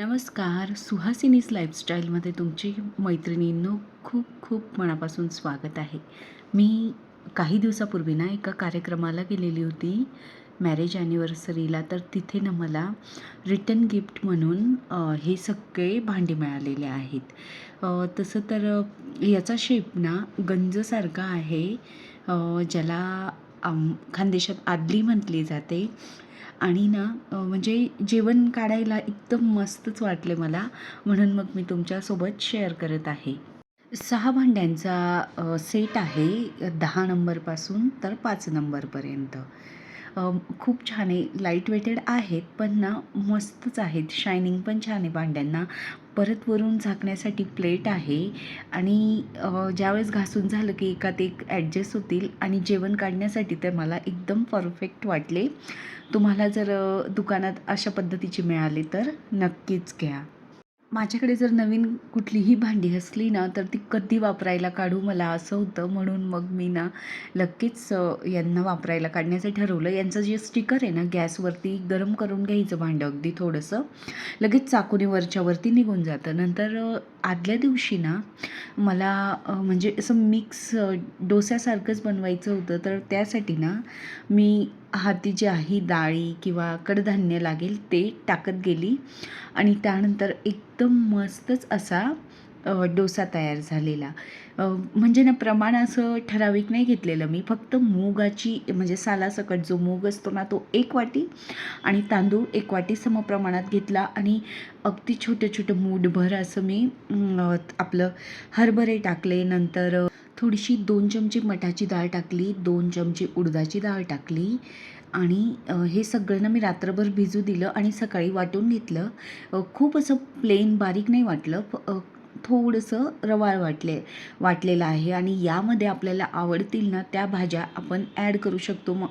नमस्कार. सुहासिनीज लाईफस्टाईलमध्ये तुमची मैत्रिणींनो खूप खूप मनापासून स्वागत आहे. मी काही दिवसापूर्वी ना एका कार्यक्रमाला गेलेली होती. मॅरेज ॲनिव्हर्सरीला तर तिथे ना मला रिटर्न गिफ्ट म्हणून हे सगळे भांडे मिळालेले आहेत. तसं तर याचा शेप ना गंजसारखा आहे. ज्याला आम खानदेशात आदली म्हटली जाते. आणि ना म्हणजे जेवण काढायला एकदम मस्तच वाटले मला. म्हणून मग मी तुमच्यासोबत शेअर करत आहे. सहा भांड्यांचा सेट आहे. दहा नंबरपासून तर पाच नंबरपर्यंत. खूप छान आहे. लाइट वेटेड आहेत पण ना मस्तच आहेत. शायनिंग पण छान आहे भांड्यांना. परत वरून झाकण्यासाठी प्लेट आहे आणि ज्यावेळेस घासून झालं की एकात एक ॲडजस्ट होतील आणि जेवण काढण्यासाठी तर मला एकदम परफेक्ट वाटले. तुम्हाला जर दुकानात अशा पद्धतीचे मिळाले तर नक्कीच घ्या. माझ्याकडे जर नवीन कुठलीही भांडी असली ना तर ती कधी वापरायला काढू मला असं होतं. म्हणून मग मी ना लगेच यांना वापरायला काढण्याचं ठरवलं. यांचं जे स्टिकर आहे ना गॅसवरती गरम करून घ्यायचं भांडं अगदी थोडंसं. लगेच चाकूने वरच्यावरती निघून जातं. नंतर आदल्या दिवशी ना मला म्हणजे असं मिक्स डोस्यासारखंच बनवायचं होतं. तर त्यासाठी ना मी हाती जी आहे डाळी किंवा कडधान्य लागेल ते टाकत गेली आणि त्यानंतर एकदम मस्तच असा डोसा तयार झालेला. म्हणजे ना प्रमाण असं ठराविक नाही घेतलेलं मी फक्त मुगाची म्हणजे सालासकट जो मूग असतो ना तो एक वाटी आणि तांदूळ एक वाटी समप्रमाणात घेतला आणि अगदी छोटं छोटं मूठभर असं मी आपलं हरभरे टाकले नंतर थोडीशी दोन चमचे मठाची डाळ टाकली दोन चमचे उडदाची डाळ टाकली आणि हे सगळं ना मी रात्रभर भिजू दिलं आणि सकाळी वाटून घेतलं. खूप असं प्लेन बारीक नाही वाटलं. थोडंसं रवाळ वाटले वाटलेलं आहे आणि यामध्ये आपल्याला आवडतील ना त्या भाज्या आपण ॲड करू शकतो. मग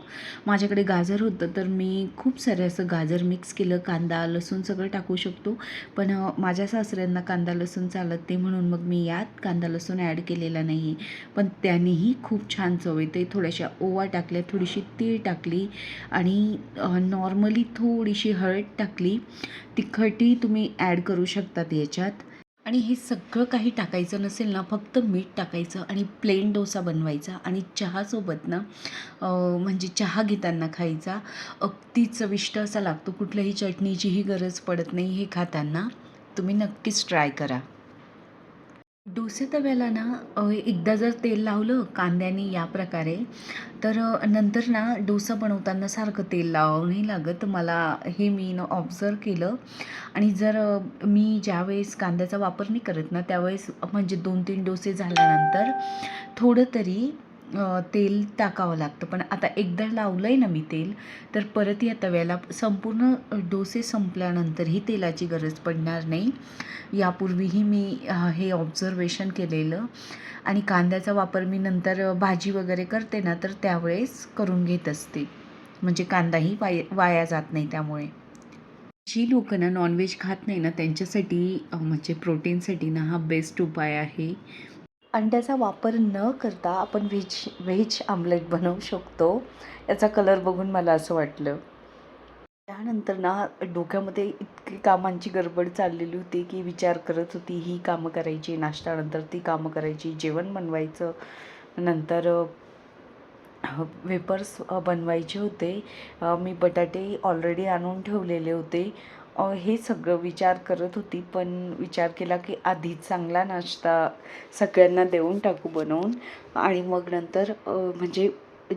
माझ्याकडे गाजर होतं तर मी खूप सारे असं गाजर मिक्स केलं कांदा लसूण सगळं टाकू शकतो. पण माझ्या सासऱ्यांना कांदा लसूण चालत ते म्हणून मग मी यात कांदा लसूण ॲड केलेला नाही. पण त्यानेही खूप छान चव येते. थोड्याशा ओवा टाकल्या थोडीशी तीळ टाकली आणि नॉर्मली थोडीशी हळद टाकली. तिखटही तुम्ही ॲड करू शकतात याच्यात. आणि हे सगळं काही टाकायचं नसेल ना फक्त मीठ टाकायचं आणि प्लेन डोसा बनवायचा आणि चहासोबत ना म्हणजे चहा घेताना खायचा. अगदी चविष्ट असा लागतो. कुठल्याही चटणीचीही गरज पडत नाही हे खाताना. तुम्ही नक्कीच ट्राय करा. डोसे तव्याला ना एकदा जर तेल लावलं कांद्याने या प्रकारे तर नंतर ना डोसा बनवताना सारखं तेल लावावं नाही लागत. मला हे मी न ऑब्झर्व केलं. आणि जर मी ज्यावेळेस कांद्याचा वापर नाही करत ना त्यावेळेस म्हणजे दोन तीन डोसे झाल्यानंतर थोडं तरी तेल टाकावं लागतं. पण आता एकदा लावलं आहे ना मी तेल तर परत या तव्याला संपूर्ण डोसे संपल्यानंतरही तेलाची गरज पडणार नाही. यापूर्वीही मी हे ऑब्झर्वेशन केलेलं. आणि कांद्याचा वापर मी नंतर भाजी वगैरे करते ना तर त्यावेळेस करून घेत असते. म्हणजे कांदाही वाय वाया जात नाही त्यामुळे. जी लोकं ना नॉनव्हेज खात नाही ना त्यांच्यासाठी म्हणजे प्रोटीनसाठी ना हा बेस्ट उपाय आहे. अंड्याचा वापर न करता आपण व्हेज व्हेज आमलेट बनवू शकतो. याचा कलर बघून मला असं वाटलं. त्यानंतर ना डोक्यामध्ये इतकी कामांची गडबड चाललेली होती की विचार करत होती ही कामं करायची नाश्त्यानंतर ती कामं करायची जेवण बनवायचं. नंतर वेपर्स बनवायचे होते. मी बटाटे ऑलरेडी आणून ठेवलेले होते. हे सगळं विचार करत होती पण विचार केला की आधी चांगला नाश्ता सगळ्यांना देऊन टाकू बनवून. आणि मग नंतर म्हणजे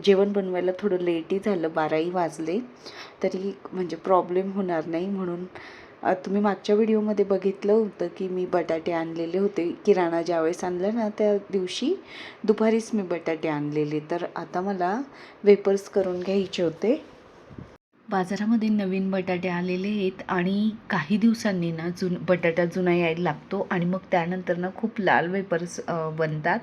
जेवण बनवायला थोडं लेटही झालं बाराही वाजले. तरी म्हणजे प्रॉब्लेम होणार नाही म्हणून तुम्ही मागच्या व्हिडिओमध्ये बघितलं होतं की मी बटाटे आणलेले होते. किराणा ज्यावेळेस आणला ना त्या दिवशी दुपारीच मी बटाटे आणलेले. तर आता मला वेपर्स करून घ्यायचे होते. बाजारामध्ये नवीन बटाटे आलेले आहेत आणि काही दिवसांनी ना जुन बटाटा जुना यायला लागतो आणि मग त्यानंतर ना खूप लाल वेपर्स बनतात.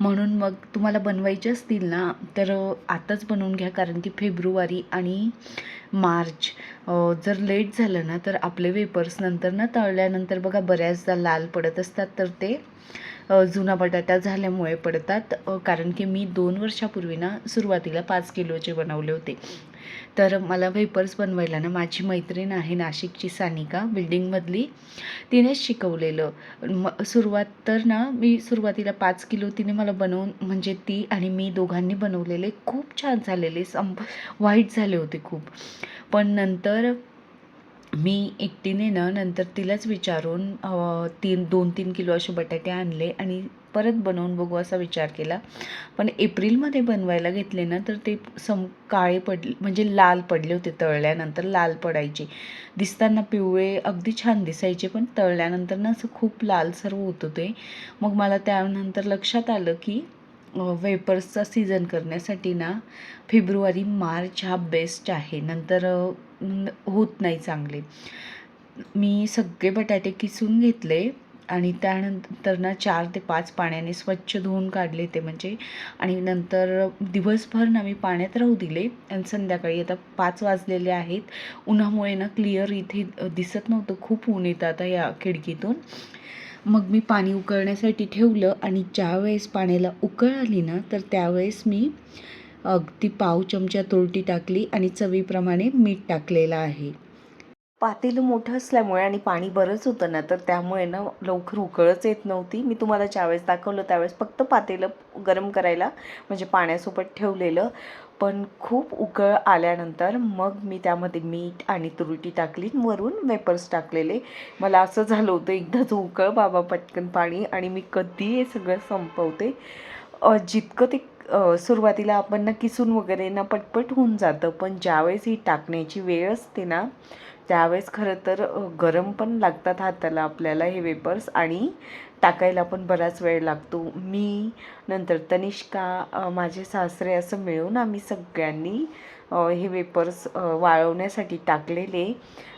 म्हणून मग तुम्हाला बनवायचे असतील ना तर आताच बनवून घ्या कारण की फेब्रुवारी आणि मार्च जर लेट झालं ना तर आपले वेपर्स नंतर ना तळल्यानंतर बघा बऱ्याचदा लाल पडत असतात तर ते जुना बटाटा झाल्यामुळे पडतात. कारण की मी दोन वर्षापूर्वी ना सुरुवातीला पाच किलोचे बनवले होते. तर मला वेपर्स बनवायला ना माझी मैत्रीण आहे नाशिकची सानिका बिल्डिंगमधली तिनेच शिकवलेलं. म सुरुवात तर ना मी सुरुवातीला पाच किलो तिने मला बनवून म्हणजे ती आणि मी दोघांनी बनवलेले खूप छान झालेले संप वाईट झाले होते खूप. पण नंतर मी एकटीने ना नंतर तिलाच विचारून तीन दोन तीन किलो असे बटाटे आणले आणि परत बनवून बघू असा विचार केला. पण एप्रिलमध्ये बनवायला घेतले ना तर ते सम काळे पडले म्हणजे लाल पडले होते तळल्यानंतर लाल पडायचे. दिसताना पिवळे अगदी छान दिसायचे पण तळल्यानंतर ना असं खूप लाल सर्व होत होते. मग मला त्यानंतर लक्षात आलं की वेपर्सचा सीझन करण्यासाठी ना फेब्रुवारी मार्च हा बेस्ट आहे. नंतर होत नाही चांगले. मी सगळे बटाटे किसून घेतले आणि त्यानंतर ना चार ते पाच पाण्याने स्वच्छ धुवून काढले ते म्हणजे आणि नंतर दिवसभर ना मी पाण्यात राहू दिले. आणि संध्याकाळी आता पाच वाजलेले आहेत. उन्हामुळे ना क्लिअर इथे दिसत नव्हतं. खूप ऊन येतं आता या खिडकीतून. मग मी पाणी उकळण्यासाठी ठेवलं आणि ज्यावेळेस पाण्याला उकळ आली ना तर त्यावेळेस मी अगदी पाव चमचा तुरटी टाकली आणि चवीप्रमाणे मीठ टाकलेलं आहे. पातेलं मोठं असल्यामुळे आणि पाणी बरंच होतं ना तर त्यामुळे ना लवकर उकळच येत नव्हती. मी तुम्हाला ज्यावेळेस दाखवलं त्यावेळेस फक्त पातेलं गरम करायला म्हणजे पाण्यासोबत ठेवलेलं. पण खूप उकळ आल्यानंतर मग मी त्यामध्ये मीठ आणि तुरटी टाकली वरून वेपर्स टाकलेले. मला असं झालं होतं एकदा एकदाच उकळ बाबा पटकन पाणी आणि मी कधी हे सगळं संपवते. जितकं ते सुरुवातीला आपण ना किसून वगैरे ना पटपट होऊन जातं. पण ज्यावेळेस ही टाकण्याची वेळ असते ना त्यावेळेस खरं तर गरम पण लागतात हाताला आपल्याला हे वेपर्स आणि टाकायला पण बराच वेळ लागतो. मी नंतर तनिष्का माझे सासरे असं मिळून आम्ही सगळ्यांनी हे वेपर्स वाळवण्यासाठी टाकलेले.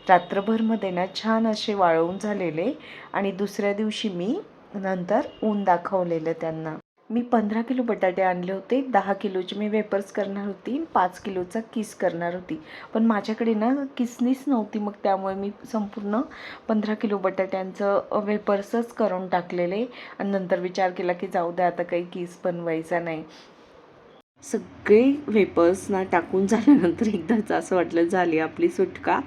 रात्रभरमध्ये ना छान असे वाळवून झालेले आणि दुसऱ्या दिवशी मी नंतर ऊन दाखवलेलं त्यांना. मी पंधरा किलो बटाटे आणले होते दहा किलोचे मी वेपर्स करणार होती पाच किलोचा किस करणार होती. पण माझ्याकडे ना किसनीच नव्हती मग त्यामुळे मी संपूर्ण पंधरा किलो बटाट्यांचं वेपर्सच करून टाकलेले. आणि नंतर विचार केला की जाऊ द्या आता काही किस बनवायचा नाही. सगळे वेपर्सना टाकून झाल्यानंतर एकदाच असं वाटलं झाली आपली सुटका.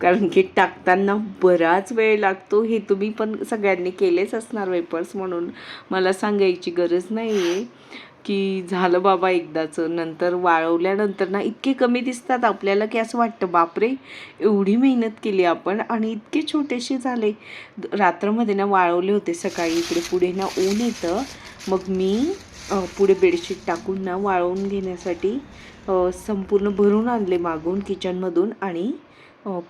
कारण की टाकताना बराच वेळ लागतो. हे तुम्ही पण सगळ्यांनी केलेच असणार वेपर्स म्हणून. मला सांगायची गरज नाही आहे की झालं बाबा एकदाचं. नंतर वाळवल्यानंतर ना इतके कमी दिसतात आपल्याला की असं वाटतं बापरे एवढी मेहनत केली आपण आणि इतके छोटेसे झाले. रात्रमध्ये ना वाळवले होते सकाळी. इकडे पुढे ना ऊन येतं. मग मी पुढे बेडशीट टाकून ना वाळवून घेण्यासाठी संपूर्ण भरून आणले मागून किचनमधून आणि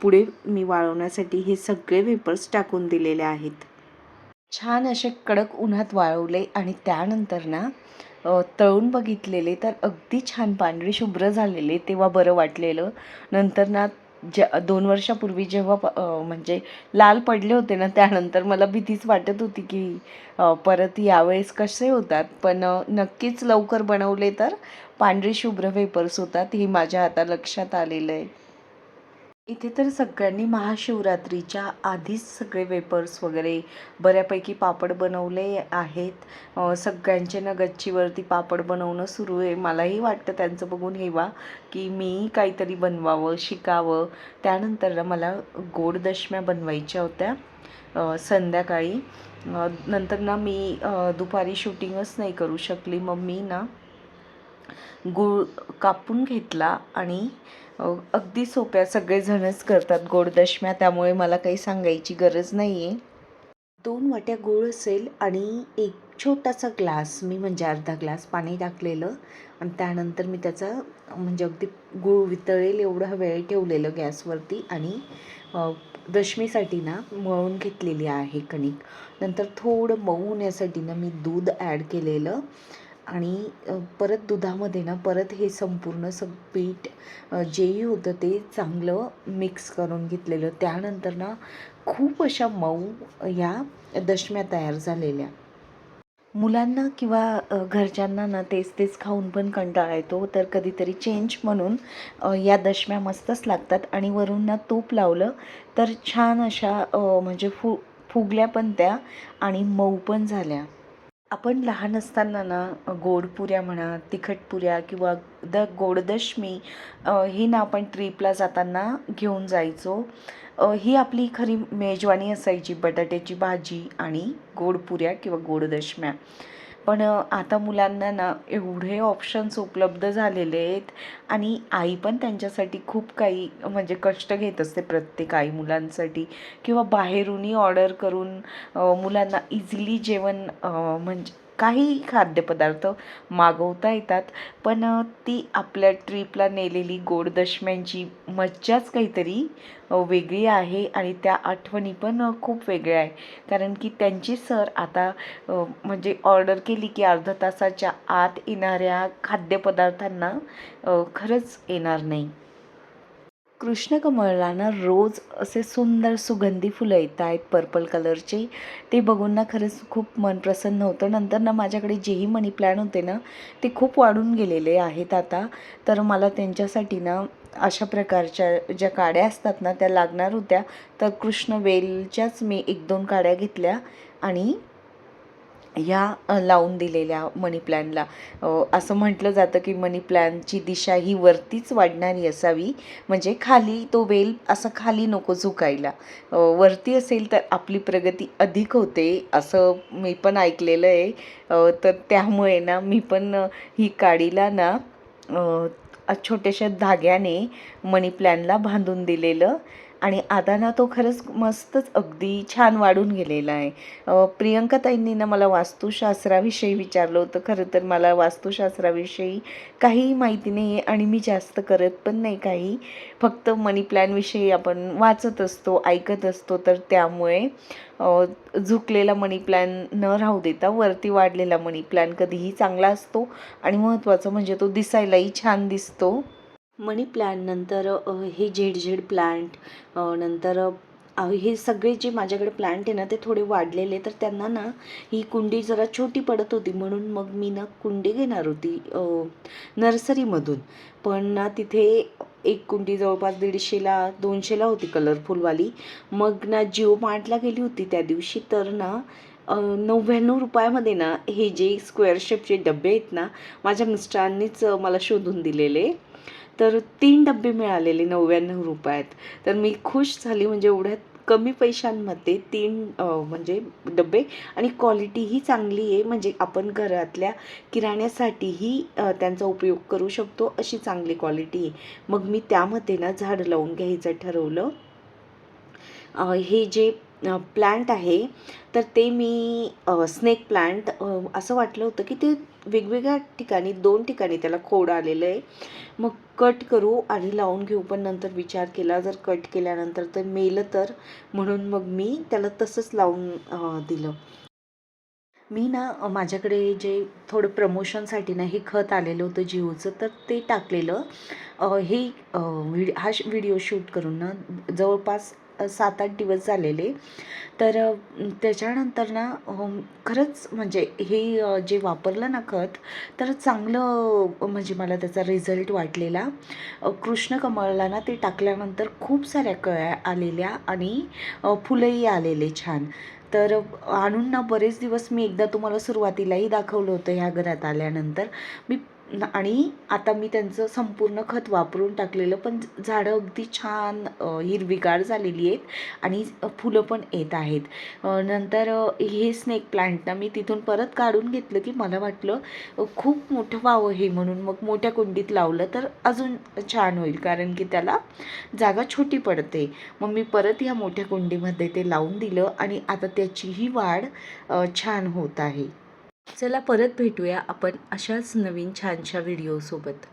पुढे मी वाळवण्यासाठी हे सगळे वेपर्स टाकून दिलेले आहेत. छान असे कडक उन्हात वाळवले आणि त्यानंतर ना तळून बघितलेले तर अगदी छान पांढरे शुभ्र झालेले तेव्हा बरं वाटलेलं. नंतर ना ज्या दोन वर्षापूर्वी जेव्हा म्हणजे लाल पडले होते ना त्यानंतर मला भीतीच वाटत होती की परत यावेळेस कसे होतात. पण नक्कीच लवकर बनवले तर पांढरे शुभ्र वेपर्स होतात हे माझ्या आता लक्षात आलेलं आहे. इथे तर सगळ्यांनी महाशिवरात्रीच्या आधीच सगळे वेपर्स वगैरे बऱ्यापैकी पापड बनवले आहेत. सगळ्यांचे ना गच्चीवरती पापड बनवणं सुरू आहे. मलाही वाटतं त्यांचं बघून हेवा की मी काहीतरी बनवावं शिकावं. त्यानंतर ना मला गोड दशम्या बनवायच्या होत्या संध्याकाळी. नंतर ना मी दुपारी शूटिंगच नाही करू शकली. मग मी ना गूळ कापून घेतला आणि अगदी सोप्या सगळेजणच करतात गोड दशम्या त्यामुळे मला काही सांगायची गरज नाही आहे दोन वाट्या गूळ असेल आणि एक छोटासा ग्लास मी म्हणजे अर्धा ग्लास पाणी टाकलेलं आणि त्यानंतर मी त्याचा म्हणजे अगदी गूळ वितळेल एवढा वेळ ठेवलेलं गॅसवरती आणि दशमीसाठी ना मळून घेतलेली आहे कणिक. नंतर थोडं मऊ होण्यासाठी ना मी दूध ॲड केलेलं आणि परत दुधामध्ये ना परत हे संपूर्ण सग पीठ जेही होतं ते चांगलं मिक्स करून घेतलेलं. त्यानंतर ना खूप अशा मऊ ह्या दशम्या तयार झालेल्या. मुलांना किंवा घरच्यांना ना तेच तेच खाऊन पण कंटाळा येतो. तर कधीतरी चेंज म्हणून या दशम्या मस्तच लागतात. आणि वरून ना तूप लावलं तर छान अशा म्हणजे फु फुगल्या पण त्या आणि मऊ पण झाल्या. आपण लहान असताना ना गोड पुऱ्या म्हणा तिखट पुऱ्या किंवा द गोडदशमी ही ना आपण ट्रीपला जाताना घेऊन जायचो. ही आपली खरी मेजवानी असायची बटाट्याची भाजी आणि गोड पुऱ्या किंवा गोडदशम्या. पण आता मुलांना ना एवढे ऑप्शन्स उपलब्ध झालेले आहेत आणि आई पण त्यांच्यासाठी खूप काही म्हणजे कष्ट घेत असते प्रत्येक आई मुलांसाठी किंवा बाहेरूनही ऑर्डर करून मुलांना इझिली जेवण म्हणजे काही खाद्यपदार्थ मागवता येतात पण ती आपल्या ट्रीपला नेलेली गोड दशम्यांची मज्जाच काहीतरी वेगळी आहे आणि त्या आठवणी पण खूप वेगळ्या आहे कारण की त्यांची सर आता म्हणजे ऑर्डर केली की अर्धा तासाच्या आत येणाऱ्या खाद्यपदार्थांना खरंच येणार नाही. कृष्णकमळांना रोज असे सुंदर सुगंधी फुलं येत आहेत पर्पल कलरचे ते बघून ना खरंच खूप मन प्रसन्न होतं. नंतर ना माझ्याकडे जेही मनी प्लॅन होते ना ते खूप वाढून गेलेले आहेत आता. तर मला त्यांच्यासाठी ना अशा प्रकारच्या ज्या काड्या असतात ना त्या लागणार होत्या. तर कृष्णवेलच्याच मी एक दोन काड्या घेतल्या आणि ह्या लावून दिलेल्या मनी प्लॅनला असं म्हटलं जातं की मनी प्लॅनची दिशा ही वरतीच वाढणारी असावी. म्हणजे खाली तो वेल असा खाली नको झुकायला. वरती असेल तर आपली प्रगती अधिक होते असं मी पण ऐकलेलं आहे. तर त्यामुळे ना मी पण ही काडीला ना छोट्याशा धाग्याने मनी प्लॅनला बांधून दिलेलं. आणि आदाना तो खरंच मस्तच अगदी छान वाढून गेलेला आहे. प्रियंका ताईंनी ना मला वास्तुशास्त्राविषयी विचारलं होतं. खरं तर मला वास्तुशास्त्राविषयी काहीही माहिती नाही आहे आणि मी जास्त करत पण नाही काही. फक्त मनी प्लॅनविषयी आपण वाचत असतो ऐकत असतो. तर त्यामुळे झुकलेला मनी प्लॅन न राहू देता वरती वाढलेला मनी प्लॅन कधीही चांगला असतो. आणि महत्त्वाचं म्हणजे तो दिसायलाही छान दिसतो. मनी प्लॅन नंतर हे झेड झेड प्लांट नंतर हे सगळे जे माझ्याकडे प्लांट आहे ना ते थोडे वाढलेले. तर त्यांना ना ही कुंडी जरा छोटी पडत होती. म्हणून मग मी ना कुंडी घेणार होती नर्सरीमधून. पण ना तिथे एक कुंडी जवळपास दीडशेला दोनशेला होती कलरफुलवाली मग ना जिओ मार्टला गेली होती त्या दिवशी. तर ना नव्याण्णव रुपयामध्ये ना हे जे स्क्वेअर शेपचे डबे आहेत ना माझ्या मिस्टरांनीच मला शोधून दिलेले. तर तीन डबे मिळालेले नव्याण्णव रुपयात. तर मी खुश झाली म्हणजे एवढ्यात कमी पैशांमध्ये तीन म्हणजे डबे आणि क्वालिटीही चांगली आहे. म्हणजे आपण घरातल्या किराण्यासाठीही त्यांचा उपयोग करू शकतो अशी चांगली क्वालिटी आहे. मग मी त्यामध्ये ना झाड लावून घ्यायचं ठरवलं. हे जे प्लांट आहे तर ते मी स्नेक प्लांट असं वाटलं होतं की ते वेगवेगळ्या ठिकाणी दोन ठिकाणी त्याला खोड आलेलं आहे. मग कट करू आणि लावून घेऊ पण नंतर विचार केला जर कट केल्यानंतर तर मेलं तर. म्हणून मग मी त्याला तसंच लावून दिलं. मी ना माझ्याकडे जे थोडं प्रमोशनसाठी ना हे खत आलेलं होतं जिओचं तर ते टाकलेलं. हे व्हिडि व्हिड हा श व्हिडिओ शूट करून ना जवळपास सात आठ दिवस झालेले. तर त्याच्यानंतर ना खरंच म्हणजे हे जे वापरलं ना खत तर चांगलं म्हणजे मला त्याचा रिझल्ट वाटलेला. कृष्ण कृष्णकमळला ना ते टाकल्यानंतर खूप साऱ्या कळ्या आलेल्या आणि फुलंही आलेले छान. तर आणून ना बरेच दिवस मी एकदा तुम्हाला सुरुवातीलाही दाखवलं होतं ह्या घरात आल्यानंतर. मी आणि आता मी त्यांचं संपूर्ण खत वापरून टाकलेलं पण झाडं अगदी छान हिरवीगार झालेली आहेत आणि फुलं पण येत आहेत. नंतर हे स्नेक प्लांटनं मी तिथून परत काढून घेतलं की मला वाटलं खूप मोठं व्हावं हे म्हणून. मग मोठ्या कुंडीत लावलं तर अजून छान होईल कारण की त्याला जागा छोटी पडते. मग मी परत या मोठ्या कुंडीमध्ये ते लावून दिलं आणि आता त्याचीही वाढ छान होत आहे. चला परत भेटूया आपण अशाच नवीन छानशा व्हिडिओसोबत